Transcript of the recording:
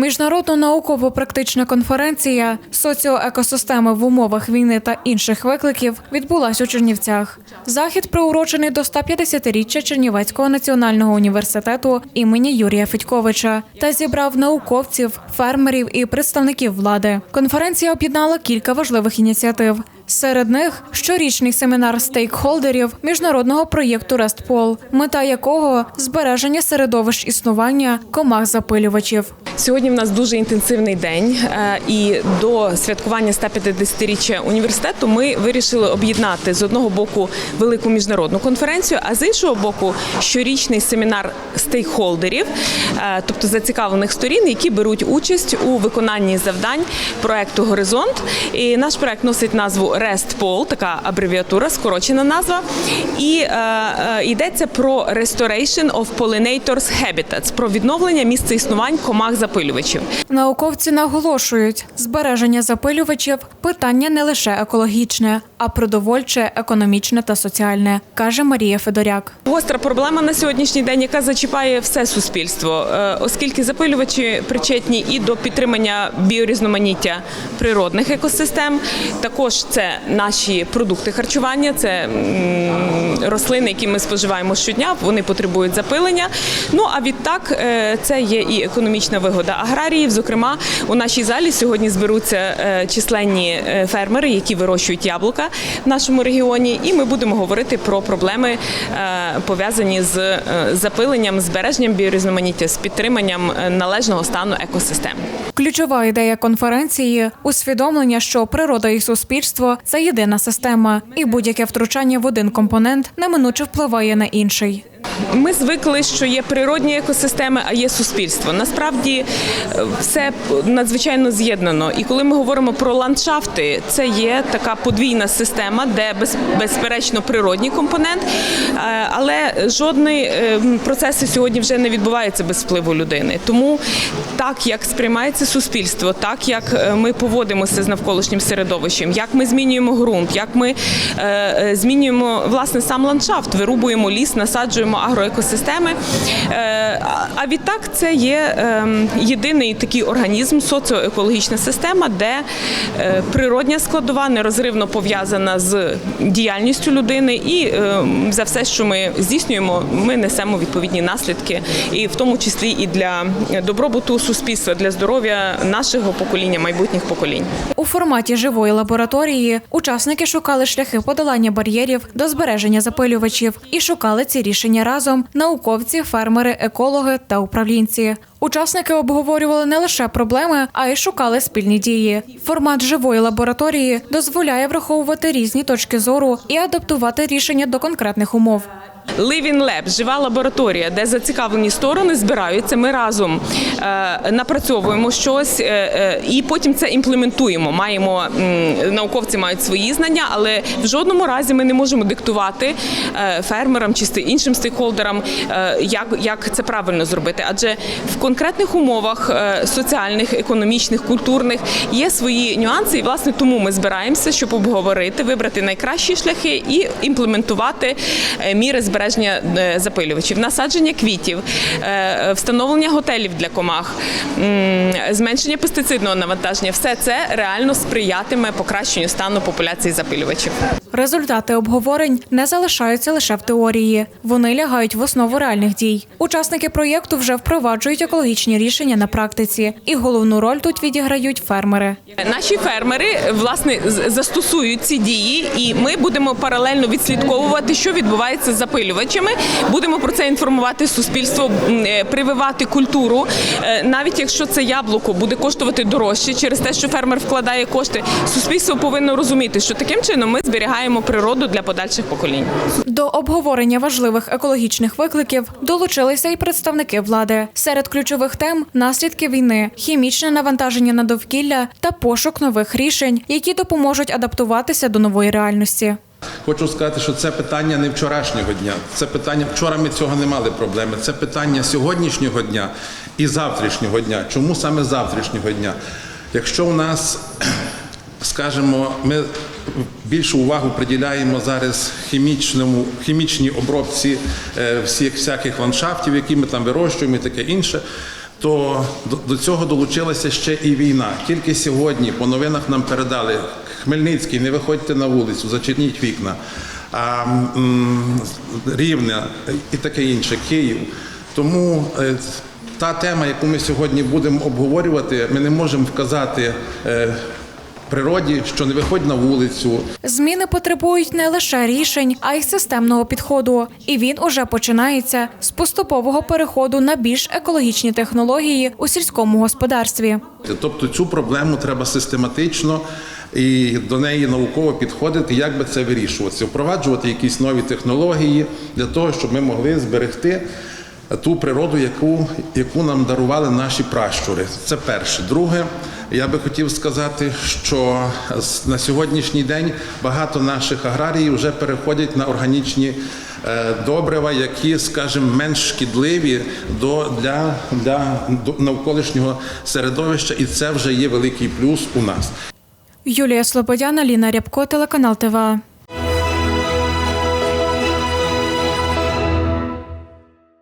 Міжнародна науково-практична конференція соціоекосистеми в умовах війни та інших викликів відбулась у Чернівцях. Захід приурочений до 150-річчя Чернівецького національного університету імені Юрія Федьковича та зібрав науковців, фермерів і представників влади. Конференція об'єднала кілька важливих ініціатив. Серед них щорічний семінар стейкхолдерів міжнародного проєкту Рестпол, мета якого збереження середовищ існування комах запилювачів. Сьогодні в нас дуже інтенсивний день, е, і до святкування 150-річчя університету ми вирішили об'єднати з одного боку велику міжнародну конференцію, а з іншого боку щорічний семінар стейкхолдерів, е, тобто зацікавлених сторін, які беруть участь у виконанні завдань проекту Горизонт. І наш проект носить назву RESTPOL, така абревіатура, скорочена назва. І е, е, йдеться про Restoration of Pollinators Habitats, про відновлення місця існувань комах запилювачів. Науковці наголошують, збереження запилювачів питання не лише екологічне, а продовольче, економічне та соціальне, каже Марія Федоряк. Гостра проблема на сьогоднішній день, яка зачіпає все суспільство, е, оскільки запилювачі причетні і до підтримання біорізноманіття природних екосистем. Також це наші продукти харчування, це рослини, які ми споживаємо щодня. Вони потребують запилення. Ну а відтак е, це є і економічна вигода аграріїв. Зокрема, у нашій залі сьогодні зберуться е, численні фермери, які вирощують яблука в нашому регіоні, і ми будемо говорити про проблеми е, пов'язані з е, запиленням, збереженням біорізноманіття, з підтриманням е, належного стану екосистем. Ключова ідея конференції усвідомлення, що природа і суспільство це єдина система, і будь-яке втручання в один компонент неминуче впливає на інший. Ми звикли, що є природні екосистеми, а є суспільство. Насправді все надзвичайно з'єднано. І коли ми говоримо про ландшафти, це є така подвійна система, де без, безперечно природній компонент, е, але жодний е, процеси сьогодні вже не відбуваються без впливу людини. Тому так як сприймається суспільство, так як е, ми поводимося з навколишнім середовищем, як ми змінюємо ґрунт, як ми змінюємо власне сам ландшафт, вирубуємо ліс, насаджуємо агроекосистеми. А- відтак це є ем, єдиний такий організм, соціоекологічна система, де природня складова нерозривно пов'язана з діяльністю людини, і ем, за все, що ми здійснюємо, ми несемо відповідні наслідки, і в тому числі і для добробуту суспільства, для здоров'я нашого покоління, майбутніх поколінь. У форматі живої лабораторії учасники шукали шляхи подолання бар'єрів до збереження запилювачів і шукали ці рішення разом науковці, фермери, екологи та управлінці. Учасники обговорювали не лише проблеми, а й шукали спільні дії. Формат живої лабораторії дозволяє враховувати різні точки зору і адаптувати рішення до конкретних умов. Living Lab – жива лабораторія, де зацікавлені сторони збираються. Ми разом е, напрацьовуємо щось е, е, і потім це імплементуємо. Маємо науковці мають свої знання, але в жодному разі ми не можемо диктувати фермерам чи іншим стейкхолдерам, як, як це правильно зробити. Адже в конкретних умовах соціальних, економічних, культурних є свої нюанси, і власне тому ми збираємося, щоб обговорити, вибрати найкращі шляхи і імплементувати міри збереження е, запилювачів, насадження квітів, е, встановлення готелів для комах, зменшення пестицидного навантаження. Все це реально сприятиме покращенню стану популяції запилювачів. Результати обговорень не залишаються лише в теорії. Вони лягають в основу реальних дій. Учасники проєкту вже впроваджують екологічні рішення на практиці, і головну роль тут відіграють фермери. Наші фермери власне застосують ці дії, і ми будемо паралельно відслідковувати, що відбувається з запилювачами. Будемо про це інформувати суспільство, е, прививати культуру. Е, Навіть якщо це яблуко буде коштувати дорожче через те, що фермер вкладає кошти, суспільство повинно розуміти, що таким чином ми зберігаємо природу для подальших поколінь. До обговорення важливих екологічних викликів долучилися й представники влади. Серед ключових тем наслідки війни, хімічне навантаження на довкілля та пошук нових рішень, які допоможуть адаптуватися до нової реальності. Хочу сказати, що це питання не вчорашнього дня. Це питання вчора ми цього не мали проблеми. Це питання сьогоднішнього дня і завтрашнього дня. Чому саме завтрашнього дня? Якщо у нас, скажімо, ми більшу увагу приділяємо зараз хімічному, хімічній обробці е, всіх всяких ландшафтів, які ми там вирощуємо і таке інше. то до, цього долучилася ще і війна. Тільки сьогодні по новинах нам передали Хмельницький, не виходьте на вулицю, зачиніть вікна. А, Рівне і таке інше, Київ. Тому е, та тема, яку ми сьогодні будемо обговорювати, ми не можемо вказати е, природі, що не виходь на вулицю, Зміни потребують не лише рішень, а й системного підходу. І він уже починається з поступового переходу на більш екологічні технології у сільському господарстві. Тобто цю проблему треба систематично і до неї науково підходити, як би це вирішуватися, впроваджувати якісь нові технології для того, щоб ми могли зберегти ту природу, яку, яку нам дарували наші пращури. Це перше. Друге, я би хотів сказати, що на сьогоднішній день багато наших аграріїв вже переходять на органічні е, добрива, які, скажімо, менш шкідливі до, для, для навколишнього середовища, і це вже є великий плюс у нас. Юлія Слободяна, Ліна Рябко, телеканал ТВА.